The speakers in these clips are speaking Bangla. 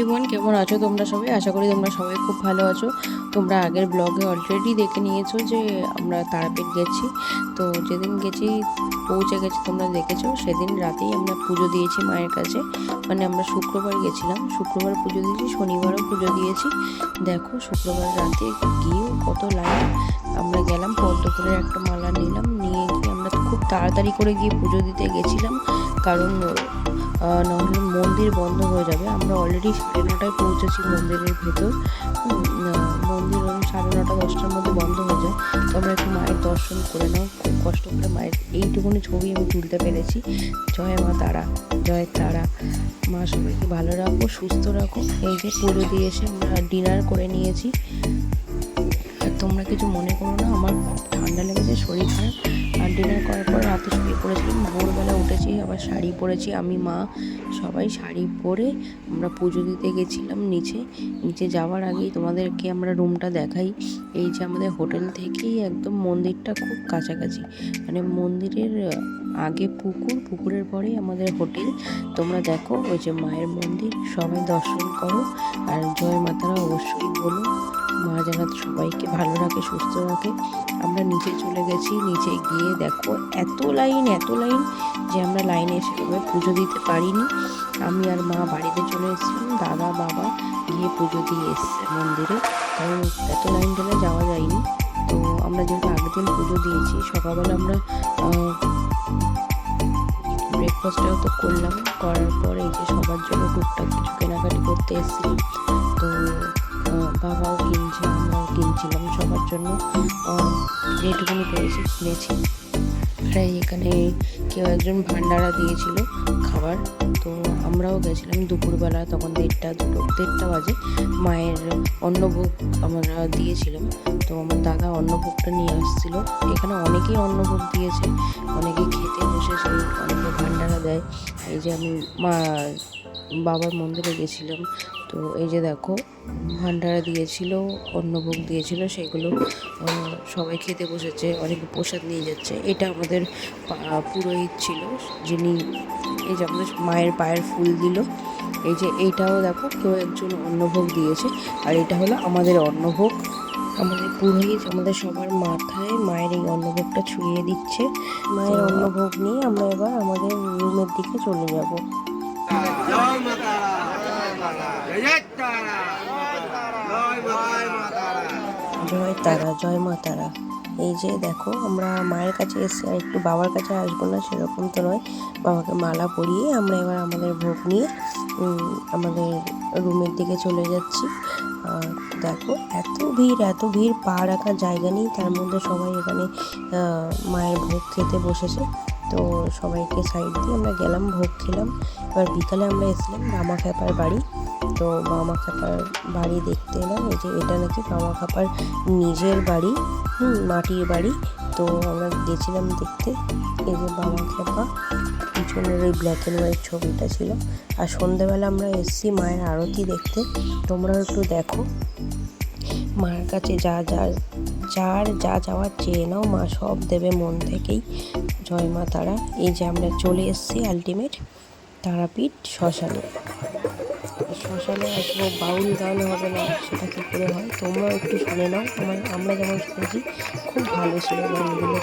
এভরিওয়ান কেমন আছো তোমরা সবাই? আশা করি তোমরা সবাই খুব ভালো আছো। তোমরা আগের ব্লগে অলরেডি দেখে নিয়েছো যে আমরা তারাপীঠ গেছি। তো যেদিন গেছি, পৌঁছে গেছি তোমরা দেখেছ, সেদিন রাতেই আমরা পুজো দিয়েছি মায়ের কাছে। মানে আমরা শুক্রবার গেছিলাম। শুক্রবার পুজো দিয়েছি, শনিবারও পুজো দিয়েছি। দেখো শুক্রবার রাতে গিয়েও কত লাইন। আমরা গেলাম, পদ্মফুলের একটা মালা নিলাম। নিয়ে গিয়ে আমরা খুব তাড়াতাড়ি করে গিয়ে পুজো দিতে গেছিলাম। কারণ নাহলে মন্দির বন্ধ হয়ে যাবে। আমরা অলরেডি সাড়ে নটায় পৌঁছেছি মন্দিরের ভেতর। মন্দির ওই সাড়ে নটা, দশটার মধ্যে বন্ধ হয়ে যায়। তো আমরা একটু মায়ের দর্শন করে নাও। খুব কষ্ট করে মায়ের এইটুকুনি ছবি আমি তুলতে পেরেছি। জয় মা তারা, জয় তারা। মা সবাইকে ভালো রাখো, সুস্থ রাখো। এই যে পুজো দিয়ে এসে আমরা ডিনার করে নিয়েছি। তোমরা কিছু মনে করো না, আমার খুব ঠান্ডা লেগেছে, শরীর খারাপ। ডিনার করার পর রাতে শুয়ে পড়েছিলাম। ভোরবেলা উঠেছি, আবার শাড়ি পরেছি, আমি, মা, সবাই শাড়ি পরে আমরা পুজো দিতে গেছিলাম নিচে। নিচে যাওয়ার আগেই তোমাদেরকে আমরা রুমটা দেখাই। এই যে আমাদের হোটেল থেকেই একদম মন্দিরটা খুব কাছাকাছি। মানে মন্দিরের আগে পুকুর, পুকুরের পরেই আমাদের হোটেল। তোমরা দেখো, ওই যে মায়ের মন্দির, সবাই দর্শন করো। আর জয় মাতারা অবশ্যই বলো। মা যেন সবাইকে ভালো রাখে, সুস্থ রাখে। আমরা নিচে চলে গেছি, নিচে গিয়ে দেখো এত লাইন এত লাইন যে আমরা লাইনে এসে সেভাবে পুজো দিতে পারিনি। আমি আর মা বাড়িতে চলে এসেছিলাম, দাদা, বাবা গিয়ে পুজো দিয়ে এসছে মন্দিরে। কারণ এত লাইন ধরে যাওয়া যায়নি। তো আমরা যেহেতু আগের দিন পুজো দিয়েছি, সকালবেলা আমরা ব্রেকফাস্টটাও তো করলাম। করার পরে যে সবার জন্য টুকটাক কিছু কেনাকাটি করতে এসেছিলাম। তো বাবাও জন্য। যেটুকুনি পেরেছি, কিনেছি। এই এখানে কেউ একজন ভান্ডারা দিয়েছিল খাবার। তো আমরাও গেছিলাম দুপুরবেলা, তখন দেড়টা দুটো, দেড়টা বাজে। মায়ের অন্নভোগ আমরা দিয়েছিলাম। তো আমার দাদা অন্নভোগটা নিয়ে আসছিল। এখানে অনেকেই অন্নভোগ দিয়েছে অনেকে খেতে বসেছে, অনেকে ভান্ডারা দেয়। এই যে আমি মা, বাবার মন্দিরে গেছিলাম তো এই যে দেখো, ভান্ডারা দিয়েছিল, অন্নভোগ দিয়েছিল, সেগুলো সবাই খেতে বসেছে, অনেক প্রসাদ নিয়ে যাচ্ছে। এটা আমাদের পুরোহিত ছিল, যিনি এই যে আমাদের মায়ের পায়ের ফুল দিল। এই যে এইটাও দেখো, কেউ একজন অন্নভোগ দিয়েছে, আর এটা হলো আমাদের অন্নভোগ। আমাদের পুরোহিত আমাদের সবার মাথায় মায়ের এই অন্নভোগটা ছুঁয়ে দিচ্ছে। মায়ের অন্নভোগ নিয়ে আমরা এবার আমাদের রুমের দিকে চলে যাব। জয় তারা, জয় মা তারা। এই যে দেখো, আমরা মায়ের কাছে এসে আর একটু বাবার কাছে আসব না, সেরকম তো নয়। বাবাকে মালা পরিয়ে আমরা এবার আমাদের ভোগ নিয়ে আমাদের রুমের দিকে চলে যাচ্ছি। দেখো, এত ভিড় এত ভিড়, পা রাখার জায়গা নেই। তার মধ্যে সবাই এখানে মায়ের ভোগ খেতে বসেছে। তো সবাইকে সাইড দিয়ে আমরা গেলাম, ভোগ খেলাম। এবার বিকালে আমরা এসেছিলাম মামা খ্যাপার বাড়ি। তো মামা খ্যাপার বাড়ি দেখতে এলাম, এই যে এটা নাকি মামা খ্যাপার নিজের বাড়ি, হুম, মাটির বাড়ি। তো আমরা গেছিলাম দেখতে, এই যে বাবা খ্যাপা পিছনের ওই ব্ল্যাক অ্যান্ড হোয়াইট ছবিটা ছিল। আর সন্ধ্যেবেলা আমরা এসছি মায়ের আরতি দেখতে, তোমরাও একটু দেখো। মার কাছে যা যা যার যা যাওয়ার চেয়ে নাও, মা সব দেবে মন থেকেই। জয় মা তারা। এই যে আমরা চলে এসেছি আলটিমেট তারাপীঠ শ্মশানে। শ্মশানে আসব বাউল গান হবে না, সেটা কী করে হয়? তোমরাও একটু শুনে নাও। আমার আমরা যেমন শুনেছি, খুব ভালো ছিল গানগুলো।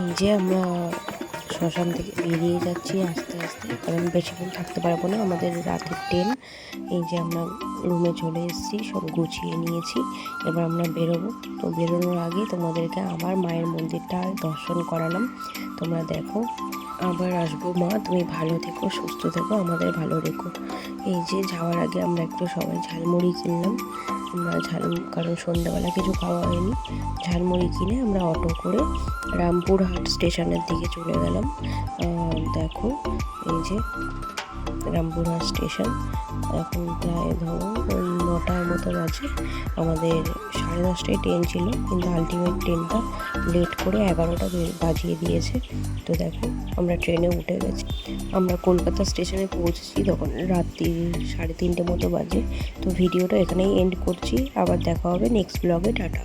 এই যে আমরা শ্মশান থেকে বেরিয়ে যাচ্ছি আস্তে আস্তে, কারণ বেশিক্ষণ থাকতে পারব না, আমাদের রাতের ট্রেন এই যে আমরা রুমে চলে এসেছি, সব গুছিয়ে নিয়েছি, এবার আমরা বেরোবো। তো বেরোনোর আগে তোমাদেরকে আবার মায়ের মন্দিরটা দর্শন করালাম। তোমরা দেখো আবার আসব। মা, তুমি ভালো থেকো, সুস্থ থেকো, আমাদের ভালো রেখো। এই যে যাওয়ার আগে আমরা একটু সবাই ঝালমুড়ি কিনলাম। আমরা ঝাল কারণ সন্ধ্যাবেলা কিছু খাওয়া হয়নি। ঝালমুড়ি কিনে আমরা অটো করে রামপুরহাট স্টেশনের দিকে চলে গেলাম। দেখো, এই যে রামপুরহাট স্টেশন। এখন প্রায় ধরো ওই নটার মতো বাজে। আমাদের সাড়ে দশটায় ট্রেন ছিল, কিন্তু আলটিমেট ট্রেনটা লেট করে এগারোটা বাজিয়ে দিয়েছে। তো দেখো, আমরা ট্রেনে উঠে গেছি। আমরা কলকাতা স্টেশনে পৌঁছেছি তখন রাত্রি সাড়ে তিনটে মতো বাজে। তো ভিডিওটা এখানেই এন্ড করছি। আবার দেখা হবে নেক্সট ব্লগে টাটা।